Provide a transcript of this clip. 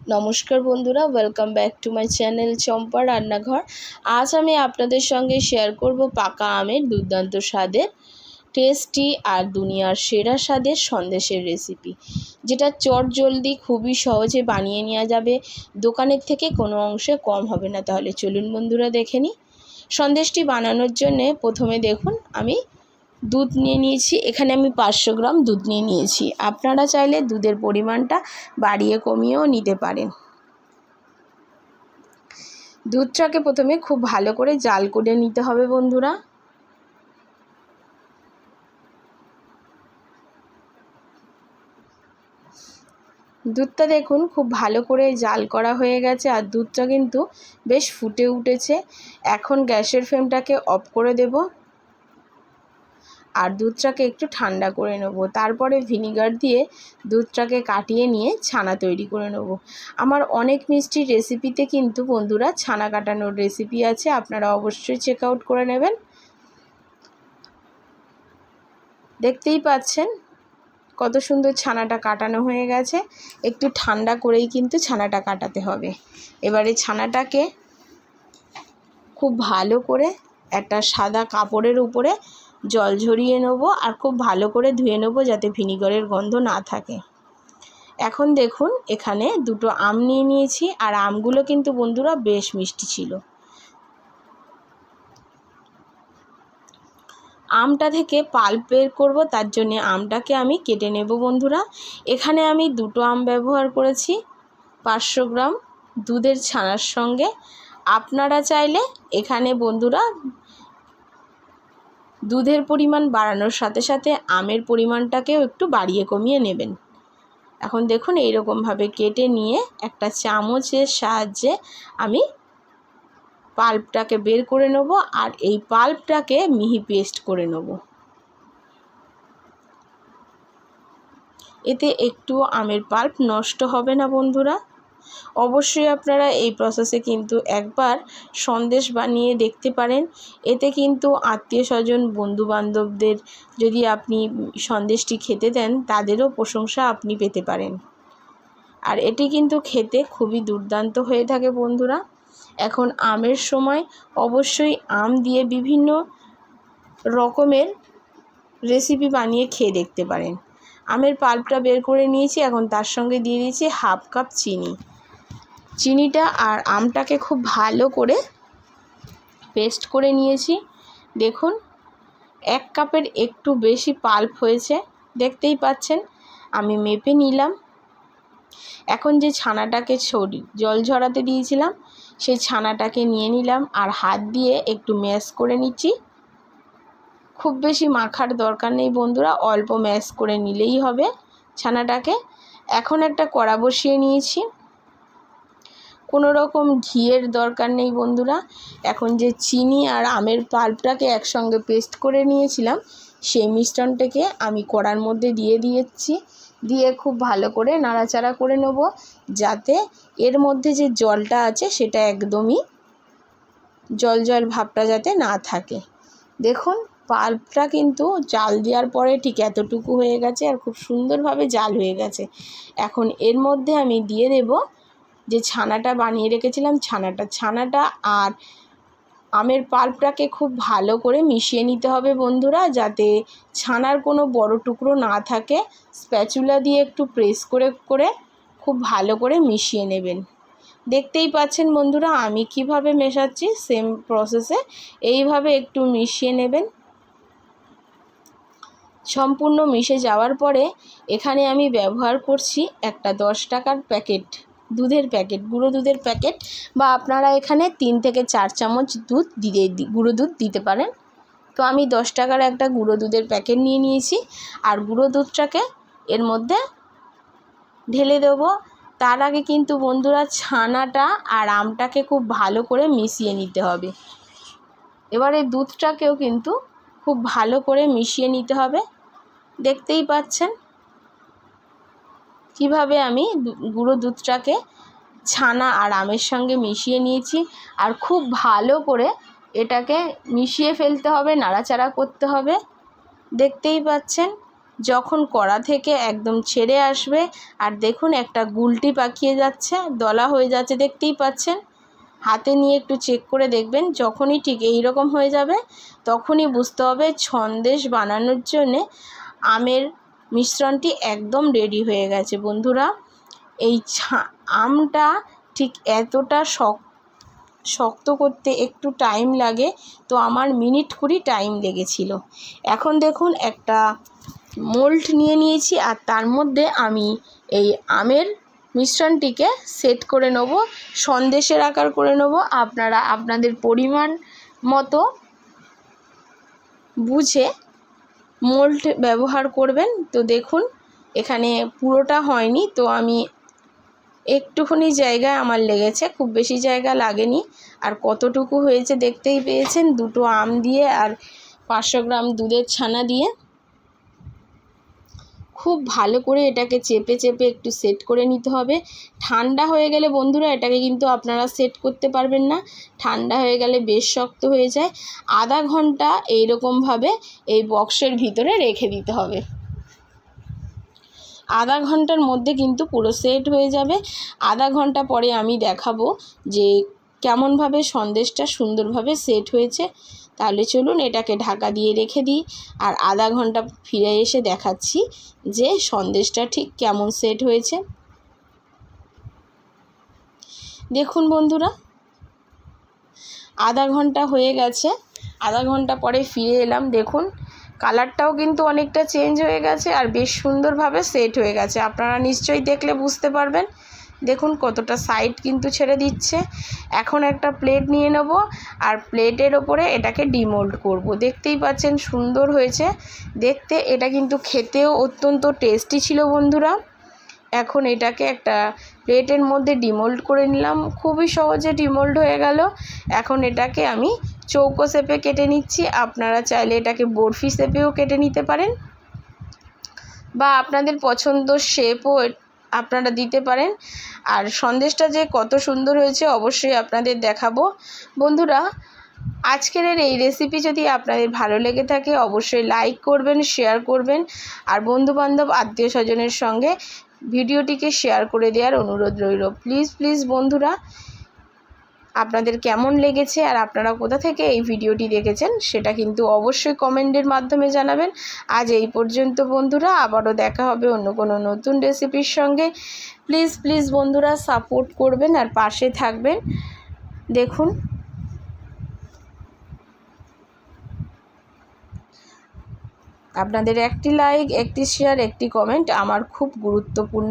নমস্কার বন্ধুরা welcome back to my channel Champa রান্নাঘর। আজ আমি আপনাদের সঙ্গে শেয়ার করব পাকা আমের দুর্দান্ত স্বাদের টেস্টি আর দুনিয়ার সেরা স্বাদের সন্দেশের রেসিপি যেটা চট জলদি খুবই সহজে বানিয়ে নেওয়া যাবে, দোকানের থেকে কোনো অংশে কম হবে না। তাহলে চলুন বন্ধুরা দেখে নিই। সন্দেশটি বানানোর জন্যে প্রথমে দেখুন, আমি দুধ নিয়ে নিয়েছি, এখানে আমি পাঁচশো গ্রাম দুধ নিয়ে নিয়েছি। আপনারা চাইলে দুধের পরিমাণটা বাড়িয়ে কমিয়েও নিতে পারেন। দুধটাকে প্রথমে খুব ভালো করে জাল করে নিতে হবে বন্ধুরা। দুধটা দেখুন খুব ভালো করে জাল করা হয়ে গেছে আর দুধটা কিন্তু বেশ ফুটে উঠেছে। এখন গ্যাসের ফ্লেমটাকে অফ করে দেব। আর দুধটাকে একটু ঠান্ডা করে নেব। তারপরে ভিনিগার দিয়ে দুধটাকে কাটিয়ে নিয়ে ছানা তৈরি করে নেব। আমার অনেক মিষ্টির রেসিপিতে কিন্তু বন্ধুরা ছানা কাটানোর রেসিপি আছে, আপনারা অবশ্যই চেক আউট করে নেবেন। দেখতেই পাচ্ছেন কত সুন্দর ছানাটা কাটানো হয়ে গেছে। একটু ঠান্ডা করেই কিন্তু ছানাটা কাটাতে হবে। এবারে ছানাটাকে খুব ভালো করে একটা সাদা কাপড়ের উপরে জল ঝরিয়ে নেব আর খুব ভালো করে ধুয়ে নেব যাতে ভিনিগারের গন্ধ না থাকে। এখন দেখুন, এখানে দুটো আম নিয়ে নিয়েছি আর আমগুলো কিন্তু বন্ধুরা বেশ মিষ্টি ছিল। আমটা থেকে পাল্প বের করব, তার জন্যে আমটাকে আমি কেটে নেব বন্ধুরা। এখানে আমি দুটো আম ব্যবহার করেছি, পাঁচশো গ্রাম দুধের ছানার সঙ্গে। আপনারা চাইলে এখানে বন্ধুরা দুধের পরিমাণ বাড়ানোর সাথে সাথে আমের পরিমাণটাকেও একটু বাড়িয়ে কমিয়ে নেবেন। এখন দেখুন এইরকমভাবে কেটে নিয়ে একটা চামচের সাহায্যে আমি পাল্পটাকে বের করে নেব আর এই পাল্পটাকে মিহি পেস্ট করে নেব। এতে একটু আমের পাল্প নষ্ট হবে না বন্ধুরা। অবশ্যই আপনারা এই প্রসেসে কিন্তু একবার সন্দেশ বানিয়ে দেখতে পারেন। এতে কিন্তু আত্মীয় স্বজন, বন্ধুবান্ধবদের যদি আপনি সন্দেশটি খেতে দেন, তাদেরও প্রশংসা আপনি পেতে পারেন। আর এটি কিন্তু খেতে খুবই দুর্দান্ত হয়ে থাকে বন্ধুরা। এখন আমের সময়, অবশ্যই আম দিয়ে বিভিন্ন রকমের রেসিপি বানিয়ে খেয়ে দেখতে পারেন। আমের পাল্পটা বের করে নিয়েছি, এখন তার সঙ্গে দিয়ে দিয়েছি হাফ কাপ চিনি। চিনিটা আর আমটাকে খুব ভালো করে পেস্ট করে নিয়েছি। দেখুন, এক কাপের একটু বেশি পাল্প হয়েছে, দেখতেই পাচ্ছেন, আমি মেপে নিলাম। এখন যে ছানাটাকে ছড়ি, জল ঝরাতে দিয়েছিলাম, সেই ছানাটাকে নিয়ে নিলাম আর হাত দিয়ে একটু ম্যাশ করে নিচ্ছি। খুব বেশি মাখার দরকার নেই বন্ধুরা, অল্প ম্যাশ করে নিলেই হবে ছানাটাকে। এখন একটা কড়া বসিয়ে নিয়েছি। কোনো রকম ঘিয়ের দরকার নেই বন্ধুরা। এখন যে চিনি আর আমের পাল্পটাকে একসঙ্গে পেস্ট করে নিয়েছিলাম, সেই মিশ্রণটাকে আমি কড়ার মধ্যে দিয়ে দিয়েছি। দিয়ে খুব ভালো করে নাড়াচাড়া করে নেব, যাতে এর মধ্যে যে জলটা আছে সেটা একদমই জল জল ভাবটা যাতে না থাকে। দেখুন, পাল্পটা কিন্তু জাল দেওয়ার পরে ঠিক এতটুকু হয়ে গেছে আর খুব সুন্দরভাবে জাল হয়ে গেছে। এখন এর মধ্যে আমি দিয়ে দেব যে ছানাটা বানিয়ে রেখেছিলাম ছানাটা ছানাটা আর আমের পাল্পটাকে খুব ভালো করে মিশিয়ে নিতে হবে বন্ধুরা, যাতে ছানার কোনো বড় টুকরো না থাকে। স্প্যাচুলা দিয়ে একটু প্রেস করে করে খুব ভালো করে মিশিয়ে নেবেন। দেখতেই পাচ্ছেন বন্ধুরা, আমি কীভাবে মেশাচ্ছি সেম প্রসেসে, এইভাবে একটু মিশিয়ে নেবেন। সম্পূর্ণ মিশে যাওয়ার পরে এখানে আমি ব্যবহার করছি একটা দশ টাকার প্যাকেট। দুধের প্যাকেট, গুঁড়ো দুধের প্যাকেট বা আপনারা এখানে তিন থেকে চার চামচ দুধ দিয়ে গুঁড়ো দুধ দিতে পারেন। তো আমি দশ টাকার একটা গুঁড়ো দুধের প্যাকেট নিয়ে নিয়েছি আর গুঁড়ো দুধটাকে এর মধ্যে ঢেলে দেবো। তার আগে কিন্তু বন্ধুরা ছানাটা আর আমটাকে খুব ভালো করে মিশিয়ে নিতে হবে। এবারে দুধটাকেও কিন্তু খুব ভালো করে মিশিয়ে নিতে হবে। দেখতেই পাচ্ছেন? কীভাবে আমি গুঁড়ো দুধটাকে ছানা আর আমের সঙ্গে মিশিয়ে নিয়েছি আর খুব ভালো করে এটাকে মিশিয়ে ফেলতে হবে, নাড়াচাড়া করতে হবে। দেখতেই পাচ্ছেন, যখন কড়া থেকে একদম ছেড়ে আসবে আর দেখুন একটা গুলটি পাকিয়ে যাচ্ছে, দলা হয়ে যাচ্ছে, দেখতেই পাচ্ছেন। হাতে নিয়ে একটু চেক করে দেখবেন, যখনই ঠিক এই রকম হয়ে যাবে, তখনই বুঝতে হবে সন্দেশ বানানোর জন্যে আমের মিশ্রণটি একদম রেডি হয়ে গেছে, বন্ধুরা। এই আমটা ঠিক এতটা শক্ত শক্ত করতে একটু টাইম লাগে, তো আমার মিনিট কুড়ি টাইম লেগেছিল। এখন দেখুন একটা মোল্ড নিয়ে নিয়েছি, আর তার মধ্যে আমি এই আমের মিশ্রণটিকে সেট করে নেব, সন্দেশের আকার করে নেব। আপনারা, আপনাদের পরিমাণ মতো বুঝে মোল্ড ব্যবহার করবেন। তো দেখুন, এখানে পুরোটা হয়নি। তো আমি একটুখানি জায়গায় আমার লেগেছে, খুব বেশি জায়গা লাগেনি। আর কতটুকু হয়েছে দেখতেই পেয়েছেন, দুটো আম দিয়ে আর পাঁচশো গ্রাম দুধের ছানা দিয়ে। খুব ভালো করে এটাকে চেপে চেপে একটু সেট করে নিতে হবে। ঠান্ডা হয়ে গেলে বন্ধুরা এটাকে কিন্তু আপনারা সেট করতে পারবেন না। ঠান্ডা হয়ে গেলে বেশ শক্ত হয়ে যায়। আধা ঘণ্টা এইরকমভাবে এই বক্সের ভিতরে রেখে দিতে হবে। আধা ঘণ্টার মধ্যে কিন্তু পুরো সেট হয়ে যাবে। আধা ঘণ্টা পরে আমি দেখাবো যে কেমনভাবে সন্দেশটা সুন্দরভাবে সেট হয়েছে। তাহলে চলুন এটাকে ঢাকা দিয়ে রেখে দিই। আর আধা ঘণ্টা ফিরে এসে দেখাচ্ছি যে সন্দেশটা ঠিক কেমন সেট হয়েছে। দেখুন বন্ধুরা, আধা ঘণ্টা হয়ে গেছে। আধা ঘণ্টা পরে ফিরে এলাম, দেখুন। কালারটাও কিন্তু অনেকটা চেঞ্জ হয়ে গেছে আর বেশ সুন্দরভাবে সেট হয়ে গেছে। আপনারা নিশ্চয়ই দেখলে বুঝতে পারবেন দেখুন কতটা সাইড কিন্তু ছেড়ে দিচ্ছে। এখন একটা প্লেট নিয়ে নেব আর প্লেটের ওপরে এটাকে ডিমোল্ড করব। দেখতেই পাচ্ছেন সুন্দর হয়েছে। দেখতে এটা কিন্তু খেতেও অত্যন্ত টেস্টি ছিল বন্ধুরা। এখন এটাকে একটা প্লেটের মধ্যে ডিমোল্ড করে নিলাম। খুবই সহজে ডিমোল্ড হয়ে গেল। এখন এটাকে আমি চৌকো শেপে কেটে নিচ্ছি। আপনারা চাইলে এটাকে বরফি শেপেও কেটে নিতে পারেন। বা আপনাদের পছন্দ শেপও আপনারা দিতে পারেন। আর সন্দেশটা যে কত সুন্দর হয়েছে অবশ্যই আপনাদের দেখাবো। বন্ধুরা, আজকের এই রেসিপি যদি আপনাদের ভালো লেগে থাকে, অবশ্যই লাইক করবেন শেয়ার করবেন। আর বন্ধুবান্ধব আত্মীয় স্বজনের সঙ্গে ভিডিওটিকে শেয়ার করে দেওয়ার অনুরোধ রইল। প্লিজ প্লিজ বন্ধুরা আপনাদের কেমন লেগেছে আর আপনারা কোথা থেকে এই ভিডিওটি দেখেছেন সেটা কিন্তু অবশ্যই কমেন্টের মাধ্যমে জানাবেন। আজ এই পর্যন্ত বন্ধুরা, আবারও দেখা হবে অন্য কোনো নতুন রেসিপির সঙ্গে। প্লিজ প্লিজ বন্ধুরা, সাপোর্ট করবেন আর পাশে থাকবেন। দেখুন। আপনাদের একটি লাইক, একটি শেয়ার, একটি কমেন্ট আমার খুব গুরুত্বপূর্ণ।